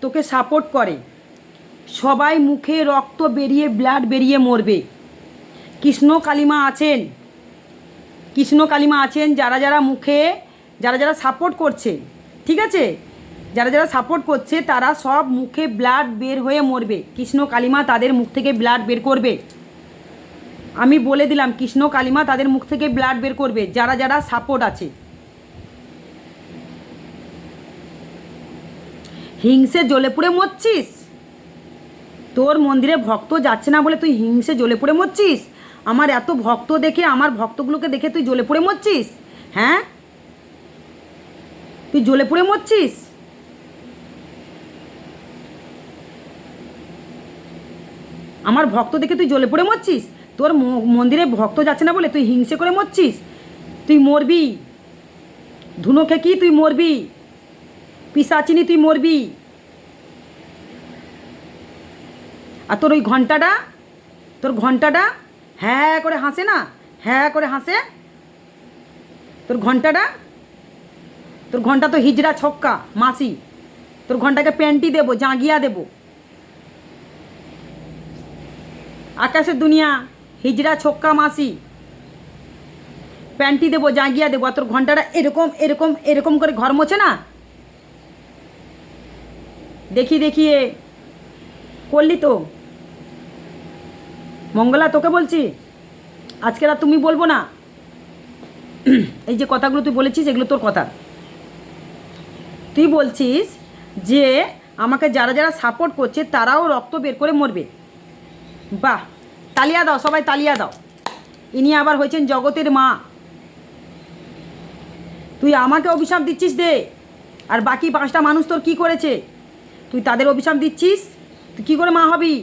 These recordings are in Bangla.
তোকে সাপোর্ট করে। সবাই মুখে রক্ত বেরিয়ে ব্লাড বেরিয়ে মরবে। কৃষ্ণ কালিমা আছেন। কৃষ্ণ কালিমা আছেন যারা যারা মুখে, যারা যারা সাপোর্ট করছে, ঠিক আছে? যারা যারা সাপোর্ট করছে তারা সব মুখে ব্লাড বের হয়ে মরবে। কৃষ্ণ কালিমা তাদের মুখ থেকে ব্লাড বের করবে। আমি বলে দিলাম, কৃষ্ণ কালিমা তাদের মুখ থেকে ব্লাড বের করবে, যারা যারা সাপোর্ট আছে। হিংসে জ্বলে পুড়ে মরছিস? তোর মন্দিরে ভক্ত যাচ্ছে না বলে তুই হিংসে জ্বলে পুড়ে মরছিস? আমার এত ভক্ত দেখে, আমার ভক্তগুলোকে দেখে তুই জ্বলে পুড়ে মরছিস? হ্যাঁ? তুই জ্বলে পুড়ে মরছিস? আমার ভক্ত দেখে তুই জ্বলে পড়ে মরছিস? তোর মন্দিরে ভক্ত যাচ্ছে না বলে তুই হিংসে করে মরছিস? তুই মরবি। ধুনো খেকি তুই মরবি? পিসাচিনি তুই মরবি। আর তোর ওই ঘন্টাটা? তোর ঘন্টাটা? হ্যাঁ করে হাসে না? হ্যাঁ করে হাসে? তোর ঘন্টাটা? তোর ঘণ্টা তো হিজড়া ছক্কা, মাসি। তোর ঘন্টাকে প্যান্টি দেবো, জাঁগিয়া দেবো। আকাশের দুনিয়া, হিজড়া ছক্কা, মাসি। প্যান্টি দেবো, জাঁগিয়া দেবো। আর তোর ঘন্টাটা এরকম এরকম এরকম করে ঘর মোছে না? দেখি দেখিয়ে করলি তো। মঙ্গলা, তোকে বলছি? আজকে আর তুমি বলব না। এই যে কথাগুলো তুই বলেছিস, এগুলো তোর কথা। তুই বলছিস যে, আমাকে যারা যারা সাপোর্ট করছে, তারাও রক্ত বের করে মরবে। বাহ! তালিয়া দাও, সবাই তালিয়া দাও। ইনি আবার হয়েছেন জগতের মা। তুই আমাকে অভিশাপ দিচ্ছিস দে। আর বাকি পাঁচটা মানুষ তোর কি করেছে? তুই তাদের অভিশাপ দিচ্ছিস? তুই কী করে মা হবি?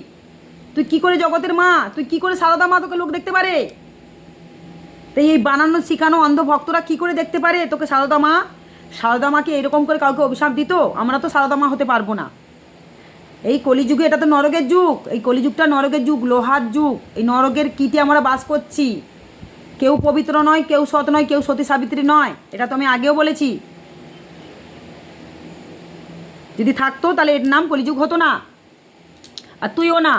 তুই কি করে জগতের মা? তুই কি করে সারদা মা তোকে লোক দেখতে পারে? তাই এই বানানো, শিখানো অন্ধ ভক্তরা কি করে দেখতে পারে তোকে সারদা মা? সারদা মাকে এরকম করে কাউকে অভিশাপ দিত, আমরা তো সারদা মা হতে পারব না। এই কলিযুগে এটা তো নরকের যুগ। এই কলিযুগটা নরকের যুগ, লোহার যুগ। এই নরকের কীটে আমরা বাস করছি। কেউ পবিত্র নয়, কেউ সৎ নয়, কেউ সতী সাবিত্রী নয়। এটা তো আমি আগেও বলেছি। যদি থাকতো, তাহলে এর নাম কলিযুগ হতো না। আর তুইও না।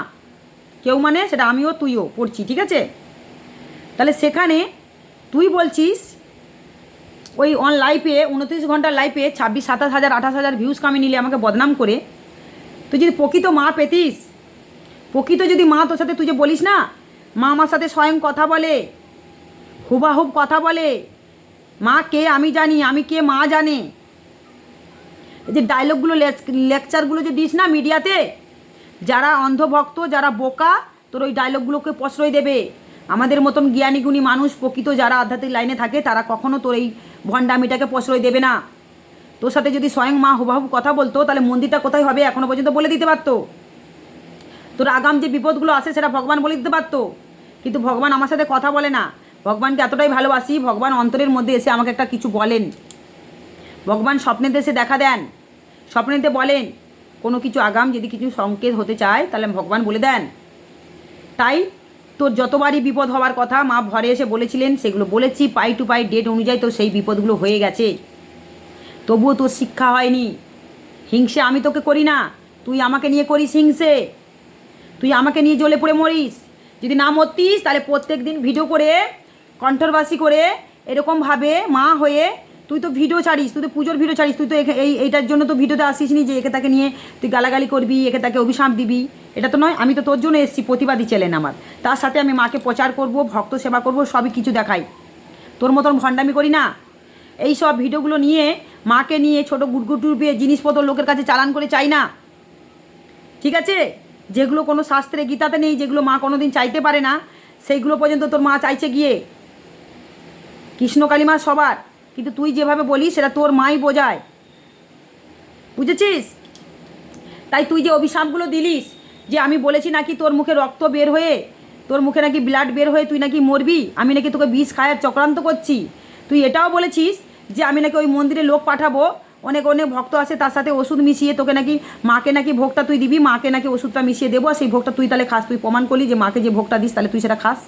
কেউ মানে সেটা আমিও তুইও পড়ছি, ঠিক আছে? তাহলে সেখানে তুই বলছিস, ওই অন লাইফে উনত্রিশ ঘণ্টার লাইফে ছাব্বিশ, সাতাশ হাজার, আঠাশ হাজার ভিউজ কামে নিলে আমাকে বদনাম করে। তুই যদি প্রকৃত মা পেতিস, প্রকৃত যদি মা তোর সাথে, তুই যে বলিস না, মা আমার সাথে স্বয়ং কথা বলে, হুবাহুব কথা বলে, মা কে আমি জানি, আমি কে মা জানে যে ডায়লগগুলো লেকচারগুলো যে দিস না মিডিয়াতে, যারা অন্ধভক্ত, যারা বোকা, তোর ওই ডায়লগগুলোকে প্রশ্রয় দেবে। আমাদের মতন জ্ঞানী গুণী মানুষ, প্রকৃত যারা আধ্যাত্মিক লাইনে থাকে, তারা কখনো তোর এই ভণ্ডামিটাকে প্রশ্রয় দেবে না। তোর সাথে যদি স্বয়ং মা হুবাহুব কথা বলতো, তাহলে মন্দিরটা কোথায় হবে এখনও পর্যন্ত বলে দিতে পারতো। তোর আগাম যে বিপদগুলো আসে, সেটা ভগবান বলে দিতে পারতো। কিন্তু ভগবান আমার সাথে কথা বলে না। ভগবানকে এতটাই ভালোবাসি, ভগবান অন্তরের মধ্যে এসে আমাকে একটা কিছু বলেন। ভগবান স্বপ্নের দেশে দেখা দেন। স্বপ্নেতে বলেন, কোনো কিছু আগাম যদি কিছু সংকেত হতে চায়, তাহলে ভগবান বলে দেন। তাই তোর যতবারই বিপদ হওয়ার কথা মা ভরে এসে বলেছিলেন, সেগুলো বলেছি, পাই টু পাই, ডেট অনুযায়ী তো সেই বিপদগুলো হয়ে গেছে। তবুও তোর শিক্ষা হয়নি। হিংসে আমি তোকে করি না। তুই আমাকে নিয়ে করিস হিংসে। তুই আমাকে নিয়ে জ্বলে পড়ে মরিস। যদি না মরতিস, তাহলে প্রত্যেক দিন ভিডিও করে কণ্ঠরবাসী করে, এরকমভাবে মা হয়ে তুই তো ভিডিও ছাড়িস, তুই তো পুজোর ভিডিও ছাড়িস, তুই তো এই এইটার জন্য তো ভিডিওতে আসিস নি যে একে তাকে নিয়ে তুই গালাগালি করবি, একে তাকে অভিশাপ দিবি। এটা তো নয়, আমি তো তোর জন্য এসেছি, প্রতিবাদী চ্যানেল আমার। তার সাথে আমি মাকে প্রচার করব, ভক্ত সেবা করব, সবই কিছু দেখাই। তোর মতন ভণ্ডামি করি না। এই সব ভিডিওগুলো নিয়ে মাকে নিয়ে ছোটো গুটগুট রূপে জিনিসপত্র লোকের কাছে চালান করে চাই না। ঠিক আছে? যেগুলো কোনো শাস্ত্রে গীতাতে নেই, যেগুলো মা কোনো দিন চাইতে পারে না, সেইগুলো পর্যন্ত তোর মা চাইছে গিয়ে। কৃষ্ণ কালিমা সবার। কিন্তু তুই যেভাবে বলিস, সেটা তোর মাই বোঝায়। বুঝেছিস? তাই তুই যে অভিশাপগুলো দিলিস, যে আমি বলেছি নাকি তোর মুখে রক্ত বের হয়ে, তোর মুখে নাকি ব্লাড বের হয়ে তুই নাকি মরবি, আমি নাকি তোকে বিষ খায়ার চক্রান্ত করছি। তুই এটাও বলেছিস যে আমি নাকি ওই মন্দিরে লোক পাঠাবো, অনেক অনেক ভক্ত আছে তার সাথে ওষুধ মিশিয়ে তোকে নাকি, মাকে নাকি ভোগটা তুই দিবি, মাকে নাকি ওষুধটা মিশিয়ে দেবো সেই ভোগটা তুই তাহলে খাস। তুই প্রমাণ করলি যে মাকে যে ভোগটা দিস তাহলে তুই সেটা খাস।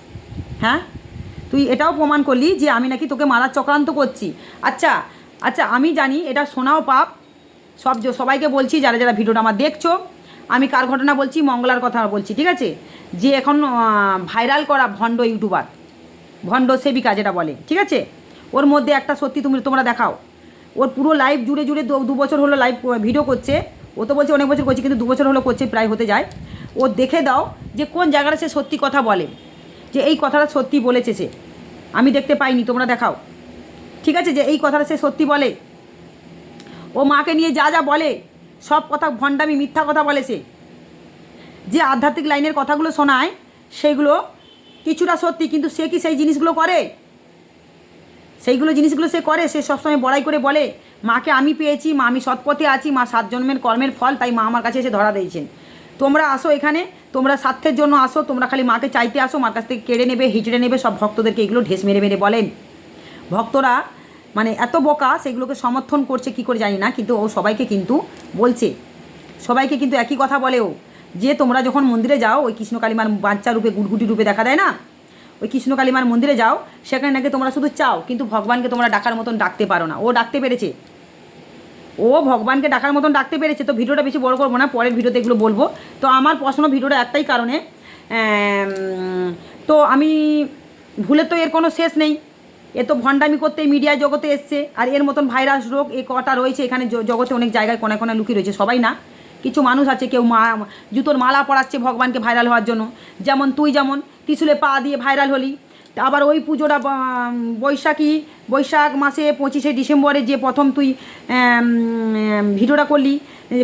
হ্যাঁ? তুই এটাও প্রমাণ করলি যে আমি নাকি তোকে মারার চক্রান্ত করছি। আচ্ছা আচ্ছা আমি জানি এটা শোনাও পাপ। সব সবাইকে বলছি, যারা যারা ভিডিওটা আমার দেখছ, আমি কার ঘটনা বলছি, মঙ্গলার কথা বলছি, ঠিক আছে? যে এখন ভাইরাল করা ভণ্ড ইউটিউবার, ভণ্ড সেবিকা যেটা বলে, ঠিক আছে? ওর মধ্যে একটা সত্যি তুমি, তোমরা দেখাও। ওর পুরো লাইভ জুড়ে জুড়ে দু বছর হলো লাইভ ভিডিও করছে। ও তো বলছে অনেক বছর করছে, কিন্তু দু বছর হলো করছে, প্রায় হতে যায়। ও দেখে দাও যে কোন জায়গাটা সে সত্যি কথা বলে। যে এই কথাটা সত্যি বলেছে সে। আমি দেখতে পাইনি, তোমরা দেখাও। ঠিক আছে, যে এই কথাটা সে সত্যি বলে। ও মাকে নিয়ে যা যা বলে, সব কথা ভণ্ডামি, মিথ্যা কথা বলে সে। যে আধ্যাত্মিক লাইনের কথাগুলো শোনায় সেগুলো কিছুটা সত্যি, কিন্তু সে কি সেই জিনিসগুলো করে? সেইগুলো জিনিসগুলো সে করে, সে সবসময় বড়াই করে বলে, মাকে আমি পেয়েছি, মা আমি সৎপথে আছি, মা সাত জন্মের কর্মের ফল, তাই মা আমার কাছে এসে ধরা দিয়েছেন। তোমরা আসো এখানে, তোমরা স্বার্থের জন্য আসো, তোমরা খালি মাকে চাইতে আসো, মার কাছ থেকে কেড়ে নেবে, হিচড়ে নেবে, সব ভক্তদেরকে এগুলো ঢেস মেরে মেরে বলেন। ভক্তরা মানে এত বোকা, সেগুলোকে সমর্থন করছে, কি করে জানি না, কিন্তু ও সবাইকে কিন্তু বলছে। সবাইকে কিন্তু একই কথা বলে ও, যে তোমরা যখন মন্দিরে যাও, ওই কৃষ্ণ কালিমার বাচ্চা রূপে, গুটগুটি রূপে দেখা দেয় না? ওই কৃষ্ণ কালিমার মন্দিরে যাও, সেখানে নাকি তোমরা শুধু চাও, কিন্তু ভগবানকে তোমরা ডাকার মতন ডাকতে পারো না। ও ডাকতে পেরেছে। ও ভগবানকে ডাকার মতন ডাকতে পেরেছে, তো ভিডিওটা বেশি বড় করব না, পরের ভিডিওতে এগুলো বলব। তো আমার প্রশ্ন ভিডিওটা একটাই কারণে তো আমি ভুলে তো এর কোনো শেষ নেই। এ তো ভণ্ডামি করতে মিডিয়া জগতে এসছে, আর এর মতন ভাইরাস রোগ এ কটা রয়েছে, এখানে জগতে অনেক জায়গায় কোনায় কোনায় লুকিয়ে রয়েছে, সবাই না। কিছু মানুষ আছে, কেউ মা, জুতোর মালা পরাচ্ছে ভগবানকে ভাইরাল হওয়ার জন্য। যেমন তুই যেমন, ত্রিশুলে পা দিয়ে ভাইরাল হলি আবার ওই পুজোটা বৈশাখী, বৈশাখ মাসে পঁচিশে ডিসেম্বরে যে প্রথম তুই ভিডিওটা করলি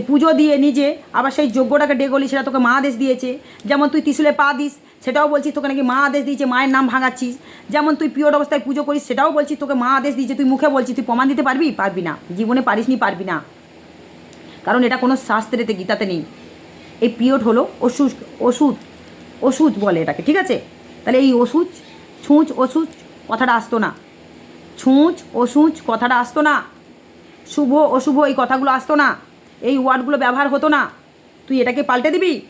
পুজো দিয়ে নিজে, আবার সেই যজ্ঞটাকে ডেগলি সেটা তোকে মা আদেশ দিয়েছে। যেমন তুই ত্রিশুলে পা দিস, সেটাও বলছিস তোকে নাকি মা আদেশ দিয়েছে, মায়ের নাম ভাঙাচ্ছিস। যেমন তুই পিওর অবস্থায় পুজো করিস, সেটাও বলছিস তোকে মা আদেশ দিয়েছে, তুই মুখে বলছিস, তুই প্রমাণ দিতে পারবি? পারবি না। জীবনে পারিস নি পারবি না। কারণ এটা কোনো শাস্ত্রেতে গীতাতে নেই। এই পিরিয়ড হলো ওষুধ ওষুধ ওষুধ বলে এটাকে, ঠিক আছে? তাহলে এই ওষুধ ছুঁচ ওষুধ কথাটা আসতো না। ছুঁচ ওষুধ কথাটা আসতো না। শুভ অশুভ এই কথাগুলো আসতো না। এই ওয়ার্ডগুলো ব্যবহার হতো না। তুই এটাকে পাল্টে দিবি?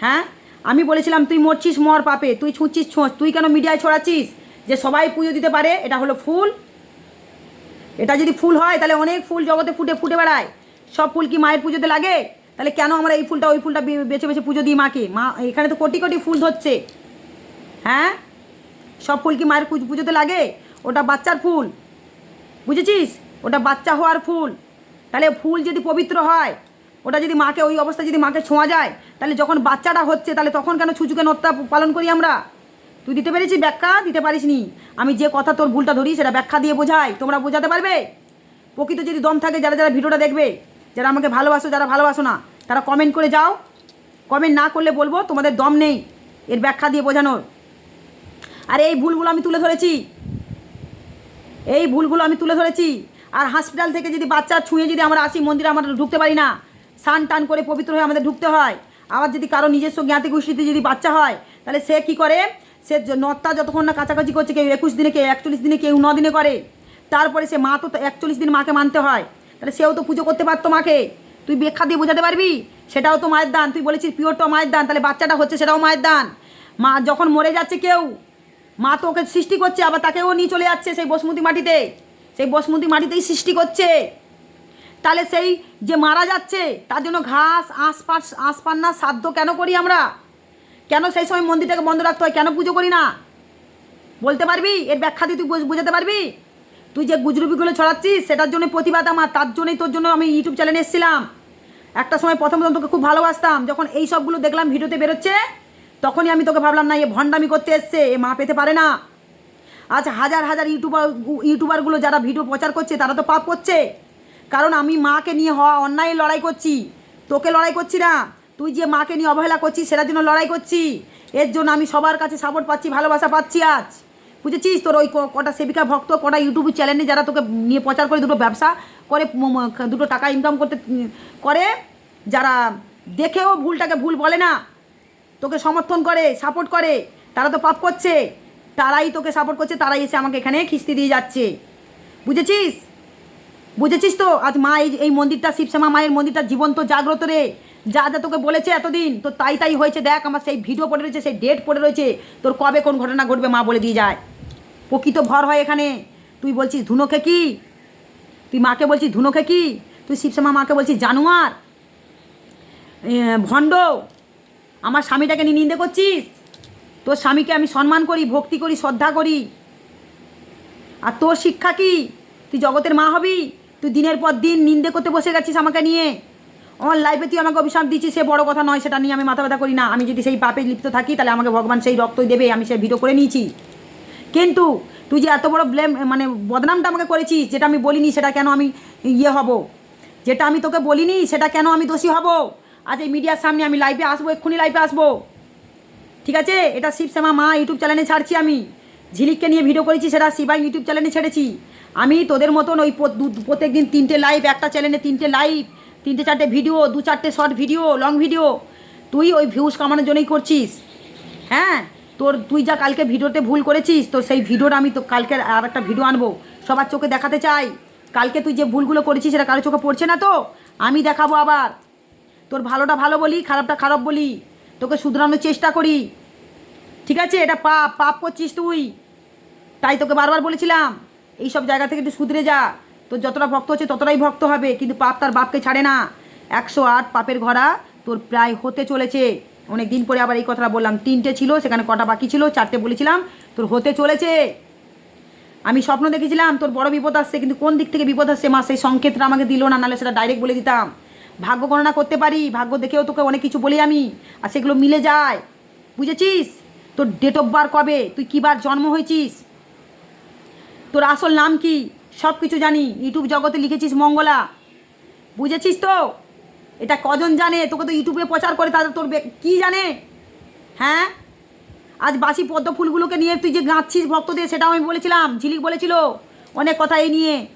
হ্যাঁ? আমি বলেছিলাম, তুই মরছিস মর পাপে, তুই ছুঁচ্ছিস ছোঁচ, তুই কেন মিডিয়ায় ছড়াচ্ছিস? যে সবাই পুজো দিতে পারে, এটা হলো ফুল। এটা যদি ফুল হয়, তাহলে অনেক ফুল জগতে ফুটে ফুটে বেড়ায়। সব ফুল কি মায়ের পুজোতে লাগে? তাহলে কেন আমরা এই ফুলটা, ওই ফুলটা বেছে বেছে পুজো দিই মাকে? মা, এখানে তো কোটি কোটি ফুল ধরছে। হ্যাঁ? সব ফুল কি মায়ের পুজোতে লাগে? ওটা বাচ্চার ফুল। বুঝেছিস? ওটা বাচ্চা হওয়ার ফুল। তাহলে ফুল যদি পবিত্র হয়, ওটা যদি মাকে ওই অবস্থায় যদি মাকে ছোঁয়া যায়, তাহলে যখন বাচ্চাটা হচ্ছে, তাহলে তখন কেন ছুচুকে নত্তা পালন করি আমরা? তুই দিতে পেরেছিস ব্যাখ্যা? দিতে পারিস নি আমি যে কথা তোর ভুলটা ধরি, সেটা ব্যাখ্যা দিয়ে বোঝাই। তোমরা বোঝাতে পারবে? প্রকৃত যদি দম থাকে, যারা যারা ভিডিওটা দেখবে, যারা আমাকে ভালোবাসো, যারা ভালোবাসো না, তারা কমেন্ট করে যাও। কমেন্ট না করলে বলব, তোমাদের দম নেই। এর ব্যাখ্যা দিয়ে বোঝানোর। আর এই ভুলগুলো আমি তুলে ধরেছি। এই ভুলগুলো আমি তুলে ধরেছি। আর হসপিটাল থেকে যদি বাচ্চা ছুঁয়ে যদি আমরা আসি, মন্দিরে আমরা ঢুকতে পারি না। স্নান টান করে পবিত্র হয়ে আমাদের ঢুকতে হয়। আবার যদি কারও নিজস্ব জ্ঞাতি গোষ্ঠীতে যদি বাচ্চা হয়, তাহলে সে কি করে? সে নত্তা যতক্ষণ না কাছাকাছি করছে, কেউ একুশ দিনে, কেউ একচল্লিশ দিনে, কেউ ন দিনে করে। তারপরে সে মা তো একচল্লিশ দিন মাকে মানতে হয়। তাহলে সেও তো পুজো করতে পারতো মাকে। তুই ব্যাখ্যা দিয়ে বোঝাতে পারবি? সেটাও তো মায়ের দান। তুই বলেছিস পিওরটাও মায়ের দান। তাহলে বাচ্চাটা হচ্ছে সেটাও মায়ের দান। মা যখন মরে যাচ্ছে কেউ মা তো ওকে সৃষ্টি করছে, আবার তাকেও নিয়ে চলে যাচ্ছে সেই বসমতি মাটিতে। সেই বসমতি মাটিতেই সৃষ্টি করছে। তাহলে সেই যে মারা যাচ্ছে, তার জন্য ঘাস, আশপাশ, আশপান্না সাধ্য কেন করি আমরা? কেন সেই সময় মন্দিরটাকে বন্ধ রাখতে হয়? কেন পুজো করি না? বলতে পারবি? এর ব্যাখ্যা দিয়ে তুই বোঝ- বোঝাতে পারবি? তুই যে গুজরুবিগুলো ছড়াচ্ছিস, সেটার জন্য প্রতিবাদ আমার, তার জন্যই তোর জন্য আমি ইউটিউব চ্যানেলে এসেছিলাম। একটা সময় প্রথম প্রথম তোকে খুব ভালোবাসতাম, যখন এই সবগুলো দেখলাম, ভিডিওতে বেরোচ্ছে তখনই আমি তোকে ভাবলাম, না, এ ভণ্ডামি করতে এসছে, এ মা পেতে পারে না। আজ হাজার হাজার ইউটিউবার, ইউটিউবারগুলো যারা ভিডিও প্রচার করছে, তারা তো পাপ করছে। কারণ আমি মাকে নিয়ে হওয়া অন্যায় লড়াই করছি। তোকে লড়াই করছি না। তুই যে মাকে নিয়ে অবহেলা করছিস, সেটার জন্য লড়াই করছি। এর জন্য আমি সবার কাছে সাপোর্ট পাচ্ছি, ভালোবাসা পাচ্ছি আজ। বুঝেছিস তোর ওই কটা সেবিকা ভক্ত, কটা ইউটিউব চ্যানেলে যারা তোকে নিয়ে প্রচার করে দুটো ব্যবসা করে দুটো টাকা ইনকাম করতে, করে, যারা দেখেও ভুলটাকে ভুল বলে না। তোকে সমর্থন করে সাপোর্ট করে, তারা তো পাপ করছে। তারাই তোকে সাপোর্ট করছে, তারাই এসে আমাকে এখানে খিস্তি দিয়ে যাচ্ছে। বুঝেছিস? বুঝেছিস তো? আজ মা এই এই মন্দিরটা শিবশ্যামা মায়ের মন্দিরটা জীবন্ত, জাগ্রত রে। যা যা তোকে বলেছে এতদিন, তো তাই তাই হয়েছে। দেখ, আমার সেই ভিডিও পড়ে রয়েছে, সেই ডেট পড়ে রয়েছে। তোর কবে কোন ঘটনা ঘটবে মা বলে দিয়ে যায়। প্রকৃত ভর হয় এখানে। তুই বলছিস ধুনোকে কি তুই মাকে বলছিস ধুনোকে কি তুই শিবশ্যামা মাকে বলছিস, জানোয়ার? ভণ্ড। আমার স্বামীটাকে নিয়ে নিন্দে করছিস? তোর স্বামীকে আমি সম্মান করি, ভক্তি করি, শ্রদ্ধা করি। আর তোর শিক্ষা কি? তুই জগতের মা হবি? তুই দিনের পর দিন নিন্দে করতে বসে গেছিস আমাকে নিয়ে? আমার লাইফে তুই আমাকে অভিশাপ দিচ্ছিস, সে বড় কথা নয়, সেটা নিয়ে আমি মাথা ব্যথা করি না। আমি যদি সেই পাপে লিপ্ত থাকি, তাহলে আমাকে ভগবান সেই রক্তই দেবে, আমি সে ভিডিও করে নিয়েছি। কিন্তু তুই যে এত বড় ব্লেম মানে বদনামটা আমাকে করেছিস, যেটা আমি বলিনি, সেটা কেন আমি ইয়ে হব? যেটা আমি তোকে বলিনি, সেটা কেন আমি দোষী হব? আজ এই মিডিয়ার সামনে আমি লাইভে আসব, এক্ষুনি লাইভে আসব। ঠিক আছে? এটা শিবশ্যামা মা ইউটিউব চ্যানেলে ছাড়ছি আমি। ঝিলিককে নিয়ে ভিডিও করেছি, সেটা শিবাই ইউটিউব চ্যানেলে ছেড়েছি। আমি তোদের মতন ওই প্রত্যেক দিন তিনটে লাইভ একটা চ্যানেলে তিনটে লাইভ তিনটে চারটে ভিডিও দু চারটে শর্ট ভিডিও লং ভিডিও তুই ওই ভিউজ কামানোর জন্যই করছিস। হ্যাঁ? তোর, তুই যা কালকে ভিডিওতে ভুল করেছিস, তো সেই ভিডিওটা আমি তো কালকে আর একটা ভিডিও আনব। সবার চোখে দেখাতে চাই। কালকে তুই যে ভুলগুলো করেছিস, সেটা কারও চোখে পড়ছে না তো? আমি দেখাবো আবার। তোর ভালোটা ভালো বলি, খারাপটা খারাপ বলি, তোকে শুধরানোর চেষ্টা করি। ঠিক আছে? এটা পাপ পাপ করছিস তুই। তাই তোকে বারবার বলেছিলাম এই সব জায়গা থেকে একটু শুধরে যা। তোর যতটা ভক্ত হচ্ছে ততটাই ভক্ত হবে, কিন্তু পাপ তার বাপকে ছাড়ে না। একশো আট পাপের ঘোড়া তোর প্রায় হতে চলেছে। অনেক দিন পরে আবার এই কথাটা বললাম। তিনটে ছিল, সেখানে কটা বাকি ছিল, চারটে বলেছিলাম, তোর হতে চলেছে। আমি স্বপ্ন দেখেছিলাম তোর বড় বিপদ আসছে, কিন্তু কোন দিক থেকে বিপদ আসছে মা, সেই সংকেতটা আমাকে দিল না, নাহলে সেটা ডাইরেক্ট বলে দিতাম। ভাগ্য গণনা করতে পারি, ভাগ্য দেখেও তোকে অনেক কিছু বলি আমি, আর সেগুলো মিলে যায়। বুঝেছিস? তোর ডেট অফ বার কবে? তুই কী বার জন্ম হয়েছিস? তোর আসল নাম কি? সব কিছু জানি। ইউটিউব জগতে লিখেছিস মঙ্গলা। বুঝেছিস তো? এটা কজন জানে? তোকে তো ইউটিউবে প্রচার করে তাদের তোর কি জানে? হ্যাঁ? আজ বাসি পদ্ম ফুলগুলোকে নিয়ে তুই যে গাঁচ্ছিস ভক্তদের, সেটাও আমি বলেছিলাম। ঝিলিক বলেছিল অনেক কথা এই নিয়ে।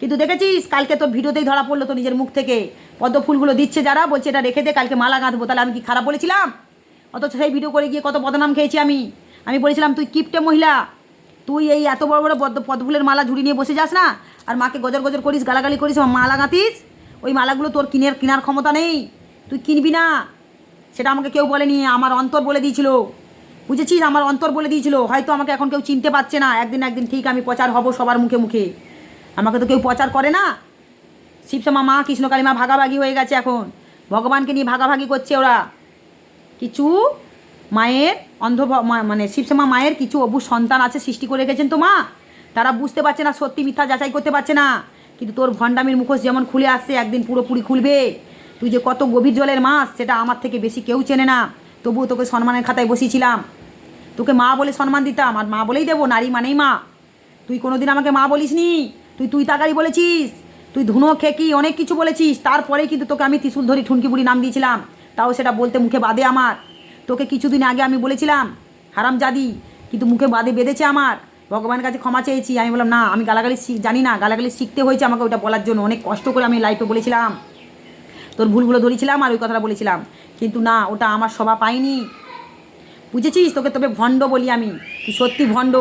কিন্তু দেখেছিস? কালকে তোর ভিডিওতেই ধরা পড়ল তো নিজের মুখ থেকে। পদ্ম ফুলগুলো দিচ্ছে যারা, বলছে এটা রেখে দে, কালকে মালা গাঁথবো তাহলে আমি কি খারাপ বলেছিলাম? অথচ সেই ভিডিও করে গিয়ে কত বদনাম খেয়েছি আমি। আমি বলেছিলাম, তুই কিপটে মহিলা। তুই এই এত বড় বড় পদ্ম, পদ্মফুলের মালা ঝুড়ি নিয়ে বসে যাস না? আর মাকে গজর গজর করিস, গালাগালি করিস মালা গাঁথিস? ওই মালাগুলো তোর কিনের, কেনার ক্ষমতা নেই। তুই কিনবি না। সেটা আমাকে কেউ বলেনি, আমার অন্তর বলে দিয়েছিল। বুঝেছিস? আমার অন্তর বলে দিয়েছিল। হয়তো আমাকে এখন কেউ চিনতে পারছে না। একদিন একদিন ঠিক আমি প্রচার হব সবার মুখে মুখে। আমাকে তো কেউ প্রচার করে না। শিবশ্যামা মা কৃষ্ণকালী মা ভাগাভাগি হয়ে গেছে এখন। ভগবানকে নিয়ে ভাগাভাগি করছে ওরা। কিছু মায়ের অন্ধ মানে শিবশ্যামা মায়ের কিছু অবু সন্তান আছে সৃষ্টি করে রেখেছেন তো মা। তারা বুঝতে পারছে না, সত্যি মিথ্যা যাচাই করতে পারছে না। কিন্তু তোর ভণ্ডামির মুখোশ যেমন খুলে আসছে, একদিন পুরোপুরি খুলবে। তুই যে কত গভীর জলের মাছ, সেটা আমার থেকে বেশি কেউ চেনে না। তবুও তোকে সম্মানের খাতায় বসিয়েছিলাম। তোকে মা বলে সম্মান দিতাম, আর মা বলেই দেবো, নারী মানেই মা। তুই কোনোদিন আমাকে মা বলিসনি। তুই তুই তাকারি বলেছিস। তুই ধুনো খেকি, অনেক কিছু বলেছিস। তারপরেই কিন্তু তোকে আমি ত্রিশুল ধরি ঠুনকি বুড়ি নাম দিয়েছিলাম। তাও সেটা বলতে মুখে বাদে আমার। তোকে কিছুদিন আগে আমি বলেছিলাম হারাম জাদি কিন্তু মুখে বাদে বেঁধেছে আমার। ভগবানের কাছে ক্ষমা চেয়েছি। আমি বললাম, না, আমি গালাগালি জানি না, গালাগালি শিখতে হয়েছে আমাকে ওটা বলার জন্য। অনেক কষ্ট করে আমি লাইফে বলেছিলাম। তোর ভুলগুলো ধরেছিলাম আর ওই কথাটা বলেছিলাম। কিন্তু না, ওটা আমার সভা পাইনি বুঝেছিস? তোকে তবে ভণ্ড বলি আমি। তুই সত্যি ভণ্ড।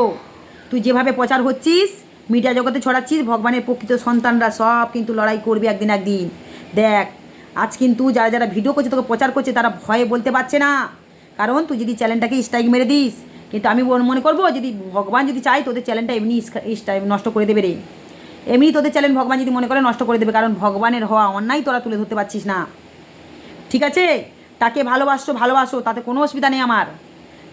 তুই যেভাবে প্রচার হচ্ছিস মিডিয়া জগতে ছড়াচ্ছিস, ভগবানের প্রকৃত সন্তানরা সব কিন্তু লড়াই করবে একদিন একদিন। দেখ, আজ কিন্তু যারা যারা ভিডিও করছে, তোকে প্রচার করছে, তারা ভয়ে বলতে পারছে না। কারণ তুই যদি চ্যানেলটাকে স্ট্রাইক মেরে দিস, কিন্তু আমি মনে- করব যদি ভগবান যদি চাই তোদের চ্যানেলটা এমনি নষ্ট করে দেবে রে। এমনি তোদের চ্যানেল ভগবান যদি মনে করে, নষ্ট করে দেবে, কারণ ভগবানের হওয়া অন্যায় তোরা তুলে ধরতে পারছিস না। ঠিক আছে? তাকে ভালোবাসছো ভালোবাসো, তাতে কোনো অসুবিধা নেই আমার।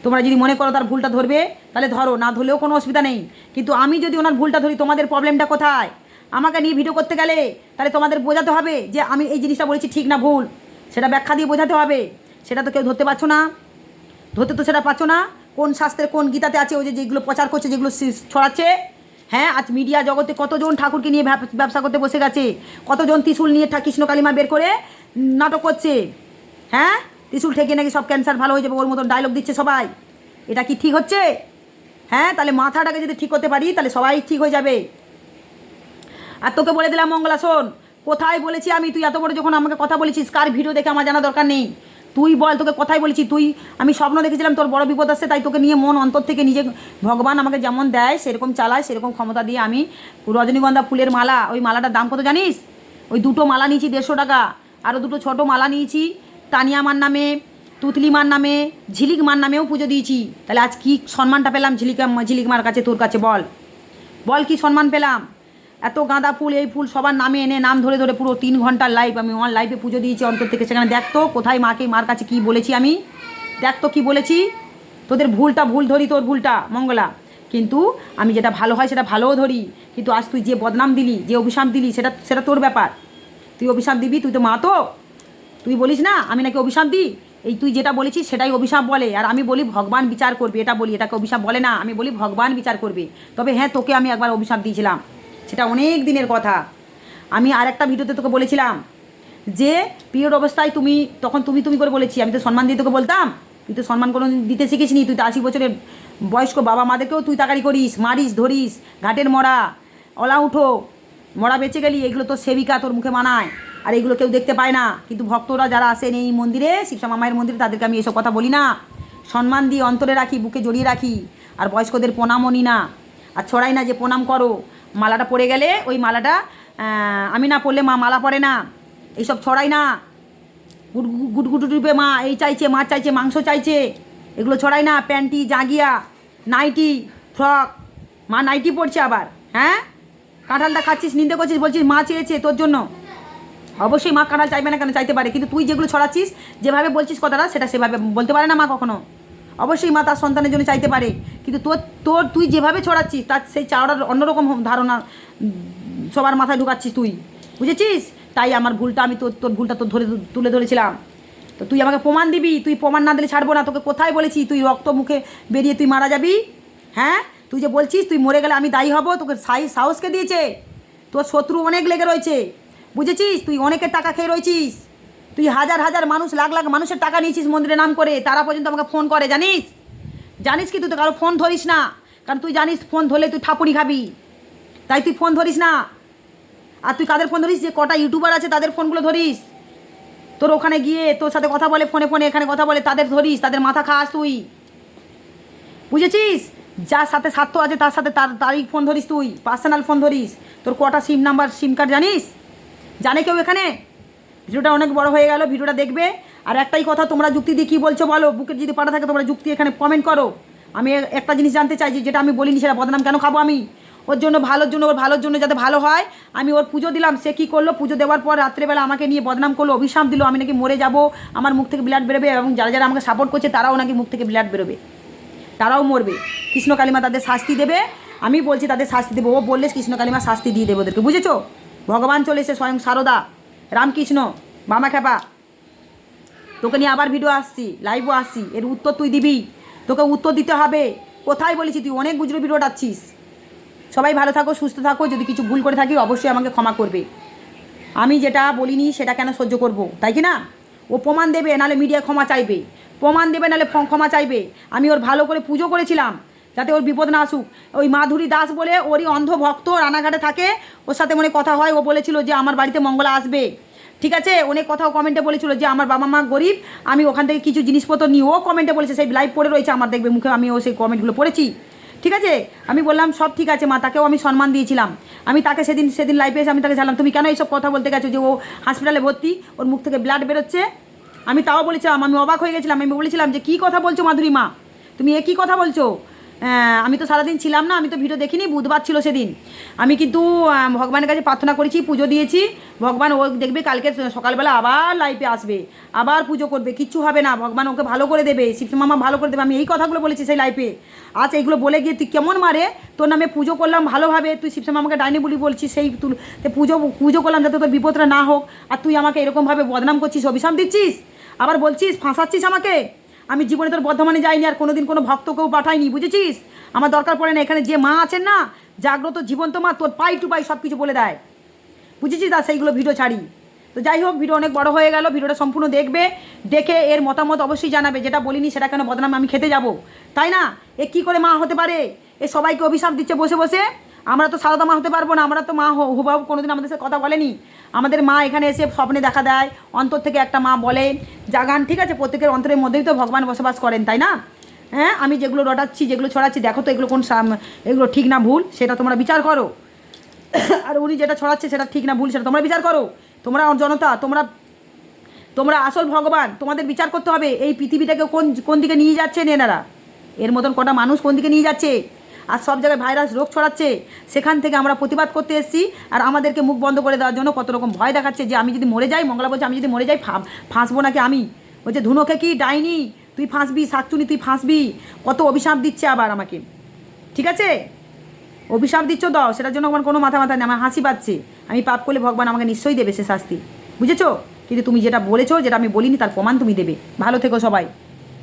তোমরা যদি মনে করো তার ভুলটা ধরবে, তাহলে ধরো, না ধরলেও কোনো অসুবিধা নেই। কিন্তু আমি যদি ওনার ভুলটা ধরি, তোমাদের প্রবলেমটা কোথায়? আমাকে নিয়ে ভিডিও করতে গেলে, তাহলে তোমাদের বোঝাতে হবে যে আমি এই জিনিসটা বলেছি ঠিক না ভুল। সেটা ব্যাখ্যা দিয়ে বোঝাতে হবে। সেটা তো কেউ ধরতে পারছ না। ধরতে তো সেটা পাচ্ছ না। কোন শাস্ত্রের, কোন গীতাতে আছে ওই যে যেগুলো প্রচার করছে, যেগুলো ছড়াচ্ছে? হ্যাঁ আজ মিডিয়া জগতে কতজন ঠাকুরকে নিয়ে ব্যবসা করতে বসে গেছে? কতজন ত্রিশুল নিয়ে কৃষ্ণ কালিমা বের করে নাটক করছে? হ্যাঁ? ত্রিশুল ঠেকে নাকি সব ক্যান্সার ভালো হয়ে যাবে, ওর মতন ডায়লগ দিচ্ছে সবাই। এটা কি ঠিক হচ্ছে? হ্যাঁ তাহলে মাথাটাকে যদি ঠিক করতে পারি, তাহলে সবাই ঠিক হয়ে যাবে। আর তোকে বলে দিলাম, মঙ্গলা, শোন, কোথায় বলেছি আমি? তুই এত বড় যখন আমাকে কথা বলেছিস, কার ভিডিও দেখে আমার জানা দরকার নেই? তুই বল, তোকে কথাই বলেছি? তুই, আমি স্বপ্ন দেখেছিলাম তোর বড় বিপদ আসছে, তাই তোকে নিয়ে মন অন্তর থেকে নিজে, ভগবান আমাকে যেমন দেয়, সেরকম চালায়, সেরকম ক্ষমতা দিয়ে আমি রজনীগন্ধা ফুলের মালা, ওই মালাটার দাম কত জানিস? ওই দুটো মালা নিয়েছি দেড়শো টাকা, আরও দুটো ছোট মালা নিয়েছি তানিয়া মার নামে তুতলি মার নামে ঝিলিক মার নামেও পুজো দিয়েছি। তাহলে আজ কি সম্মানটা পেলাম ঝিলিকা ঝিলিক মার কাছে? তোর কাছে বল। বল কি সম্মান পেলাম? এত গাঁদা ফুল, এই ফুল সবার নামে এনে, নাম ধরে ধরে পুরো তিন ঘণ্টার লাইভ আমি আমার লাইভে পুজো দিয়েছি, অন্তর থেকে সেখানে দেখতো কোথায় মাকে, মার কাছে কি বলেছি আমি? দেখতো কি বলেছি? তোদের ভুলটা ভুল ধরি তোর ভুলটা, মঙ্গলা। কিন্তু আমি যেটা ভালো হয় সেটা ভালোও ধরি। কিন্তু আজ তুই যে বদনাম দিলি, যে অভিশাপ দিলি, সেটা সেটা তোর ব্যাপার। তুই অভিশাপ দিবি, তুই তো মা তো। তুই বলিস না, আমি নাকি অভিশাপ দিই? এই তুই যেটা বলেছিস সেটাই অভিশাপ বলে, আর আমি বলি ভগবান বিচার করবে, এটা বলি, এটাকে অভিশাপ বলে না, আমি বলি ভগবান বিচার করবে। তবে হ্যাঁ তোকে আমি একবার অভিশাপ দিয়েছিলাম, সেটা অনেক দিনের কথা। আমি আর একটা ভিডিওতে তোকে বলেছিলাম যে, পিরিয়ড অবস্থায় তুমি, তখন তুমি তুমি করে বলেছি, আমি তো সম্মান দিয়ে তোকে বলতাম, তুই তো সম্মান কোনো দিতে শিখিসনি, তুই তো আশি বছরের বয়স্ক বাবা মাদেরকেও তুই তাকারি করিস, মারিস, ধরিস, ঘাটের মরা, অলা উঠো, মরা বেঁচে গেলি, এগুলো তোর সেবিকা, তোর মুখে মানায়। আর এগুলো কেউ দেখতে পায় না। কিন্তু ভক্তরা যারা আসেন এই মন্দিরে শিবশ্যামা মায়ের মন্দিরে, তাদেরকে আমি এসব কথা বলি না। সম্মান দিয়ে অন্তরে রাখি, বুকে জড়িয়ে রাখি, আর বয়স্কদের প্রণামও নি না। আর ছড়াই না যে প্রণাম করো। মালাটা পড়ে গেলে ওই মালাটা আমি না পড়লে মা মালা পড়ে না। এইসব ছড়াই না। গুটগুটু টিপে মা এই চাইছে, মা চাইছে, মাংস চাইছে। এগুলো ছড়াই না। প্যান্টি, জাগিয়া, নাইটি, ফ্রক। মা নাইটি পড়ছে আবার হ্যাঁ? কাঁঠালটা খাচ্ছিস, নিন্দে করছিস, বলছিস মা চেয়েছে তোর জন্য। অবশ্যই মা কাঁঠাল চাইবে না কেন? চাইতে পারে। কিন্তু তুই যেগুলো ছড়াচ্ছিস, যেভাবে বলছিস কথাটা, সেটা সেভাবে বলতে পারে না মা কখনো। অবশ্যই মা তার সন্তানের জন্য চাইতে পারে। কিন্তু তোর তোর, তুই যেভাবে ছড়াচ্ছিস, তার সেই চাওয়ার অন্যরকম ধারণা সবার মাথায় ঢুকাচ্ছিস তুই। বুঝেছিস? তাই আমার ভুলটা আমি তোর তোর ভুলটা তোর ধরে, তুলে ধরেছিলাম। তো তুই আমাকে প্রমাণ দিবি? তুই প্রমাণ না দিলে ছাড়বো না। তোকে কোথায় বলেছি? তুই রক্ত মুখে বেরিয়ে তুই মারা যাবি? হ্যাঁ? তুই যে বলছিস, তুই মরে গেলে আমি দায়ী হব। তোকে সাই, সাহসকে দিয়েছে। তোর শত্রু অনেক লেগে রয়েছে। বুঝেছিস? তুই অনেকের টাকা খেয়ে রয়েছিস। তুই হাজার হাজার মানুষ, লাখ লাখ মানুষের টাকা নিয়েছিস মন্দিরে নাম করে। তারা পর্যন্ত আমাকে ফোন করে, জানিস? জানিস কি তুই তো কারও ফোন ধরিস না? কারণ তুই জানিস ফোন ধরলে তুই ঠাপুরি খাবি। তাই তুই ফোন ধরিস না? আর তুই কাদের ফোন ধরিস? যে কটা ইউটিউবার আছে, তাদের ফোনগুলো ধরিস। তোর ওখানে গিয়ে তোর সাথে কথা বলে, ফোনে ফোনে এখানে কথা বলে, তাদের ধরিস, তাদের মাথা খাস তুই। বুঝেছিস? যার সাথে স্বার্থ আছে, তার সাথে তার, তারই ফোন ধরিস তুই পার্সোনাল ফোন ধরিস। তোর কটা সিম নাম্বার সিম কার্ড জানিস? জানে কেউ এখানে? ভিডিওটা অনেক বড় হয়ে গেল, ভিডিওটা দেখবে। আর একটাই কথা, তোমরা যুক্তি দিয়ে কী বলছো বলো? বুকের যদি পাটা থাকে, তোমরা যুক্তি এখানে কমেন্ট করো। আমি একটা জিনিস জানতে চাই যে, যেটা আমি বলিনি, সেটা বদনাম কেন খাব আমি? ওর জন্য ভালোর জন্য, ওর ভালোর জন্য যাতে ভালো হয়, আমি ওর পুজো দিলাম, সে কী করল? পুজো দেওয়ার পর রাত্রেবেলা আমাকে নিয়ে বদনাম করল, অভিশাপ দিল, আমি নাকি মরে যাব, আমার মুখ থেকে ব্লাড বেরোবে এবং যারা যারা আমাকে সাপোর্ট করছে, তারাও নাকি মুখ থেকে ব্লাড বেরোবে। তারাও মরবে। কৃষ্ণ কালিমা তাদের শাস্তি দেবে। আমি বলছি তাদের শাস্তি দেবো। ও বললে কৃষ্ণ কালিমা শাস্তি দিয়ে দেবে ওদেরকে। বুঝেছ? ভগবান চলে এসে স্বয়ং সারদা, রামকৃষ্ণ মামা খেপা তোকে নিয়ে আবার ভিডিও আসছি লাইভও আসছি, এর উত্তর তুই দিবি। তোকে উত্তর দিতে হবে। কোথায় বলেছি তুই? অনেক গুজরো ভিডিও ডাচ্ছিস সবাই ভালো থাকো, সুস্থ থাকো, যদি কিছু ভুল করে থাকি অবশ্যই আমাকে ক্ষমা করবে। আমি যেটা বলিনি, সেটা কেন সহ্য করব? তাই কি না? ও প্রমাণ দেবে, নাহলে মিডিয়া ক্ষমা চাইবে। প্রমাণ দেবে, নাহলে ক্ষমা চাইবে। আমি ওর ভালো করে পুজো করেছিলাম। যাতে ওর বিপদ না আসুক। ওই মাধুরী দাস বলে ওরই অন্ধ ভক্ত রানাঘাটে থাকে। ওর সাথে মনে কথা হয়, ও বলেছিল যে আমার বাড়িতে মঙ্গলা আসবে। ঠিক আছে? অনেক কথাও কমেন্টে বলেছিল যে আমার বাবা মা গরিব, আমি ওখান থেকে কিছু জিনিসপত্র নিই ও কমেন্টে বলেছে। সেই লাইভ পড়ে রয়েছে আমার, দেখবে মুখে আমি ও সেই কমেন্টগুলো পড়েছি। ঠিক আছে? আমি বললাম, সব ঠিক আছে মা, তাকেও আমি সম্মান দিয়েছিলাম। আমি তাকে সেদিন সেদিন লাইভে এসে আমি তাকে জানলাম, তুমি কেন এইসব কথা বলতে গেছো যে ও হসপিটালে ভর্তি? ওর মুখ থেকে ব্লাড বেরোচ্ছে? আমি তাও বলেছিলাম, আমি অবাক হয়ে গেছিলাম। আমি বলেছিলাম যে, কী কথা বলছো মাধুরী মা? তুমি এ কী কথা বলছো? আমি তো সারাদিন ছিলাম না, আমি তো ভিডিও দেখিনি, বুধবার ছিল সেদিন। আমি কিন্তু ভগবানের কাছে প্রার্থনা করেছি, পুজো দিয়েছি। ভগবান ও দেখবে কালকে সকালবেলা আবার লাইফে আসবে, আবার পুজো করবে, কিচ্ছু হবে না, ভগবান ওকে ভালো করে দেবে শিবমামা ভালো করে দেবে। আমি এই কথাগুলো বলেছি সেই লাইফে আজ এইগুলো বলে গিয়ে তুই কেমন মারে? তোর নামে পুজো করলাম ভালোভাবে, তুই শিবমামাকে ডাইনি বলি বলছিস, সেই পুজো পুজো করলাম যাতে তোর বিপদটা না হোক, আর তুই আমাকে এরকমভাবে বদনাম করছিস, অভিশাপ দিচ্ছিস? আবার বলছিস, ফাঁসাচ্ছিস আমাকে? আমি জীবনে তোর বর্ধমানে যাইনি আর কোনোদিন কোনো ভক্তকেও পাঠাইনি, বুঝেছিস? আমার দরকার পড়ে না এখানে যে মা আছেন না, জাগ্রত জীবন্ত মা, তোর পাই টু পাই সব কিছু বলে দেয়। বুঝেছিস? আর সেইগুলো ভিডিও ছাড়ি। তো যাই হোক, ভিডিও অনেক বড় হয়ে গেল, ভিডিওটা সম্পূর্ণ দেখবে, দেখে এর মতামত অবশ্যই জানাবে। যেটা বলিনি সেটা কেন বদনাম আমি খেতে যাব? তাই না? এ কী করে মা হতে পারে? এ সবাইকে অভিশাপ দিচ্ছে বসে বসে। আমরা তো সারদা মা হতে পারব না, আমরা তো মা হুবাহু কোনোদিন আমাদের সাথে কথা বলেনি। আমাদের মা এখানে এসে স্বপ্নে দেখা দেয়, অন্তর থেকে একটা মা বলে, জাগান, ঠিক আছে? প্রত্যেকের অন্তরের মধ্যেই তো ভগবান বসবাস করেন, তাই না? হ্যাঁ আমি যেগুলো রটাচ্ছি, যেগুলো ছড়াচ্ছি, দেখো তো এগুলো কোন এগুলো ঠিক না ভুল, সেটা তোমরা বিচার করো। আর উনি যেটা ছড়াচ্ছে সেটা ঠিক না ভুল, সেটা তোমরা বিচার করো। তোমরা জনতা তোমরা তোমরা আসল ভগবান, তোমাদের বিচার করতে হবে। এই পৃথিবীটাকে কোন কোন দিকে নিয়ে যাচ্ছেন এনারা? এর মতন কটা মানুষ কোন দিকে নিয়ে যাচ্ছে? আর সব জায়গায় ভাইরাস রোগ ছড়াচ্ছে, সেখান থেকে আমরা প্রতিবাদ করতে এসেছি। আর আমাদেরকে মুখ বন্ধ করে দেওয়ার জন্য কত রকম ভয় দেখাচ্ছে যে আমি যদি মরে যাই, মঙ্গলা বলছে, আমি যদি মরে যাই ফাঁসবো নাকি আমি? বলছে, ধুনোকে কি, ডাইনি? তুই ফাঁসবি, শাকচুনি তুই ফাঁসবি? কত অভিশাপ দিচ্ছে আবার আমাকে। ঠিক আছে? অভিশাপ দিচ্ছ দাও সেটার জন্য আমার কোনো মাথা মাথা নেই, আমার হাসি পাচ্ছে। আমি পাপ করলে ভগবান আমাকে নিশ্চয়ই দেবে সে শাস্তি। বুঝেছ? কিন্তু তুমি যেটা বলেছ, যেটা আমি বলিনি, তার প্রমাণ তুমি দেবে। ভালো থেকো সবাই।